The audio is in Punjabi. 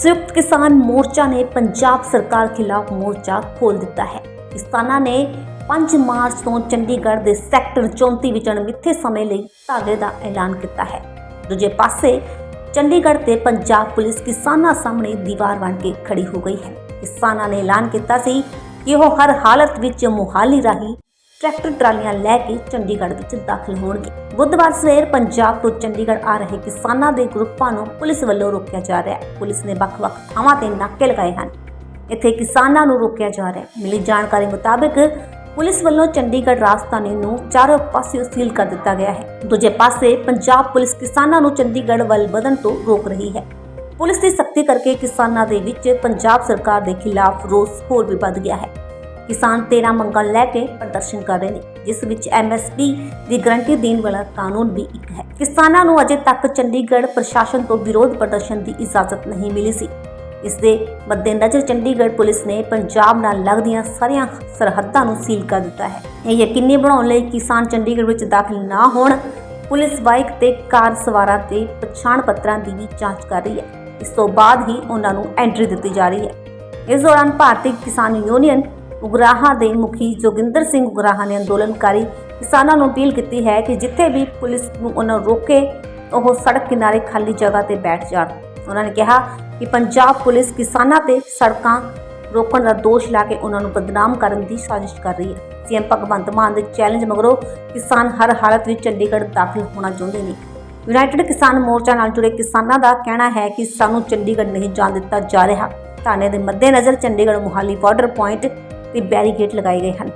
ਸੰਯੁਕਤ ਕਿਸਾਨ ਮੋਰਚਾ ਨੇ ਪੰਜਾਬ ਸਰਕਾਰ ਖਿਲਾਫ ਮੋਰਚਾ ਖੋਲ ਦਿੱਤਾ ਹੈ। ਕਿਸਾਨਾਂ ਨੇ 5 ਮਾਰਚ ਤੋਂ ਚੰਡੀਗੜ੍ਹ ਦੇ ਸੈਕਟਰ 34 ਵਿੱਚ ਅਣਮਿੱਥੇ ਸਮੇਂ ਲਈ ਧਰਨੇ ਦਾ ਐਲਾਨ ਕੀਤਾ ਹੈ। ਦੂਜੇ ਪਾਸੇ, ਚੰਡੀਗੜ੍ਹ ਤੇ ਪੰਜਾਬ ਪੁਲਿਸ ਕਿਸਾਨਾਂ ਸਾਹਮਣੇ ਦੀਵਾਰ ਬਣ ਕੇ ਖੜੀ ਹੋ ਗਈ ਹੈ। ਕਿਸਾਨਾਂ ਨੇ ਐਲਾਨ ਕੀਤਾ ਸੀ ਕਿ ਉਹ ਹਰ ਹਾਲਤ ਵਿੱਚ ਮੁਹਾਲੀ ਰਾਹੀਂ ਟਰੈਕਟਰ ਟਰਾਲੀਆਂ ਲੈ ਕੇ ਚੰਡੀਗੜ੍ਹ ਵਿੱਚ ਦਾਖਲ ਹੋਣਗੇ। ਬੁੱਧਵਾਰ ਸਵੇਰ ਪੰਜਾਬ ਤੋਂ ਚੰਡੀਗੜ੍ਹ ਆ ਰਹੇ ਕਿਸਾਨਾਂ ਦੇ ਗਰੁੱਪਾਂ ਨੂੰ ਪੁਲਿਸ ਵੱਲੋਂ ਰੋਕਿਆ ਜਾ ਰਿਹਾ ਹੈ। ਪੁਲਿਸ ਨੇ ਵੱਖ-ਵੱਖ ਥਾਵਾਂ ਤੇ ਨਾਕੇ ਲਗਾਏ ਹਨ। ਇੱਥੇ ਕਿਸਾਨਾਂ ਨੂੰ ਰੋਕਿਆ ਜਾ ਰਿਹਾ ਹੈ। ਮਿਲੀ ਜਾਣਕਾਰੀ ਮੁਤਾਬਕ ਪੁਲਿਸ ਵੱਲੋਂ ਚੰਡੀਗੜ੍ਹ ਰਾਜਧਾਨੀ ਨੂੰ ਚਾਰੋਂ ਪਾਸਿਓਂ ਸੀਲ ਕਰ ਦਿੱਤਾ ਗਿਆ ਹੈ। ਦੂਜੇ ਪਾਸੇ ਪੰਜਾਬ ਪੁਲਿਸ ਕਿਸਾਨਾਂ ਨੂੰ ਚੰਡੀਗੜ੍ਹ ਵੱਲ ਵਧਣ ਤੋਂ ਰੋਕ ਰਹੀ ਹੈ। ਪੁਲਿਸ ਦੀ ਸਖਤੀ ਕਰਕੇ ਕਿਸਾਨਾਂ ਦੇ ਵਿੱਚ ਪੰਜਾਬ ਸਰਕਾਰ ਦੇ ਖਿਲਾਫ ਰੋਸ ਹੋਰ ਵੀ ਵੱਧ ਗਿਆ ਹੈ। ਕਿਸਾਨ 13 ਮੰਗਾਂ ਲੈ ਕੇ ਪ੍ਰਦਰਸ਼ਨ ਕਰ ਰਹੇ ਨੇ, ਜਿਸ ਵਿੱਚ ਐਮਐਸਪੀ ਦੀ ਗਰੰਟੀ ਦੇਣ ਵਾਲਾ ਕਾਨੂੰਨ ਵੀ ਇੱਕ ਹੈ। ਕਿਸਾਨਾਂ ਨੂੰ ਅਜੇ ਤੱਕ ਚੰਡੀਗੜ੍ਹ ਪ੍ਰਸ਼ਾਸਨ ਤੋਂ ਵਿਰੋਧ ਪ੍ਰਦਰਸ਼ਨ ਦੀ ਇਜਾਜ਼ਤ ਨਹੀਂ ਮਿਲੀ ਸੀ। ਇਸ ਦੇ ਮੱਦੇਨਜ਼ਰ ਚੰਡੀਗੜ੍ਹ ਪੁਲਿਸ ਨੇ ਪੰਜਾਬ ਨਾਲ ਲੱਗਦੀਆਂ ਸਾਰੀਆਂ ਸਰਹੱਦਾਂ ਨੂੰ ਸੀਲ ਕਰ ਦਿੱਤਾ ਹੈ। ਇਹ ਯਕੀਨੀ ਬਣਾਉਣ ਲਈ ਕਿਸਾਨ ਚੰਡੀਗੜ੍ਹ ਵਿੱਚ ਦਾਖਲ ਨਾ ਹੋਣ, ਪੁਲਿਸ ਬਾਈਕ ਤੇ ਕਾਰ ਸਵਾਰਾਂ ਤੇ ਪਛਾਣ ਪੱਤਰਾਂ ਦੀ ਵੀ ਜਾਂਚ ਕਰ ਰਹੀ ਹੈ। ਇਸ ਤੋਂ ਬਾਅਦ ਹੀ ਉਹਨਾਂ ਨੂੰ ਐਂਟਰੀ ਦਿੱਤੀ ਜਾ ਰਹੀ ਹੈ। ਇਸ ਦੌਰਾਨ ਭਾਰਤੀ ਕਿਸਾਨ ਯੂਨੀਅਨ ਉਗਰਾਹਾ ਦੇ ਮੁਖੀ ਜੋਗਿੰਦਰ ਸਿੰਘ ਉਗਰਾਹਾ ਨੇ ਅੰਦੋਲਨਕਾਰੀ ਕਿਸਾਨਾਂ ਨੂੰ ਅਪੀਲ ਕੀਤੀ ਹੈ ਕਿ ਜਿੱਥੇ ਵੀ ਪੁਲਿਸ ਨੂੰ ਉਹਨਾਂ ਰੋਕੇ, ਉਹ ਸੜਕ ਕਿਨਾਰੇ ਖਾਲੀ ਜਗ੍ਹਾ ਤੇ ਬੈਠ ਜਾਣ। ਉਹਨਾਂ ਨੇ ਕਿਹਾ ਕਿ ਪੰਜਾਬ ਪੁਲਿਸ ਕਿਸਾਨਾਂ ਤੇ ਸੜਕਾਂ ਰੋਕਣ ਦਾ ਦੋਸ਼ ਲਾ ਕੇ ਉਹਨਾਂ ਨੂੰ ਬਦਨਾਮ ਕਰਨ ਦੀ ਸਾਜ਼ਿਸ਼ ਕਰ ਰਹੀ ਹੈ। ਸੀਐਮ ਭਗਵੰਤ ਮਾਨ ਦੇ ਚੈਲੰਜ ਮਗਰੋਂ ਕਿਸਾਨ ਹਰ ਹਾਲਤ ਵਿੱਚ ਚੰਡੀਗੜ੍ਹ ਦਾਖਲ ਹੋਣਾ ਚਾਹੁੰਦੇ ਨੇ। ਯੂਨਾਈਟਿਡ ਕਿਸਾਨ ਮੋਰਚਾ ਨਾਲ ਜੁੜੇ ਕਿਸਾਨਾਂ ਦਾ ਕਹਿਣਾ ਹੈ ਕਿ ਸਾਨੂੰ ਚੰਡੀਗੜ੍ਹ ਨਹੀਂ ਜਾਣ ਦਿੱਤਾ ਜਾ ਰਿਹਾ। ਧਰਨੇ ਦੇ ਮੱਦੇਨਜ਼ਰ ਚੰਡੀਗੜ੍ਹ ਮੁਹਾਲੀ ਬਾਰਡਰ ਪੁਆਇੰਟ ਤੇ ਬੈਰੀਕੇਡ ਲਗਾਏ ਗਏ ਹਨ।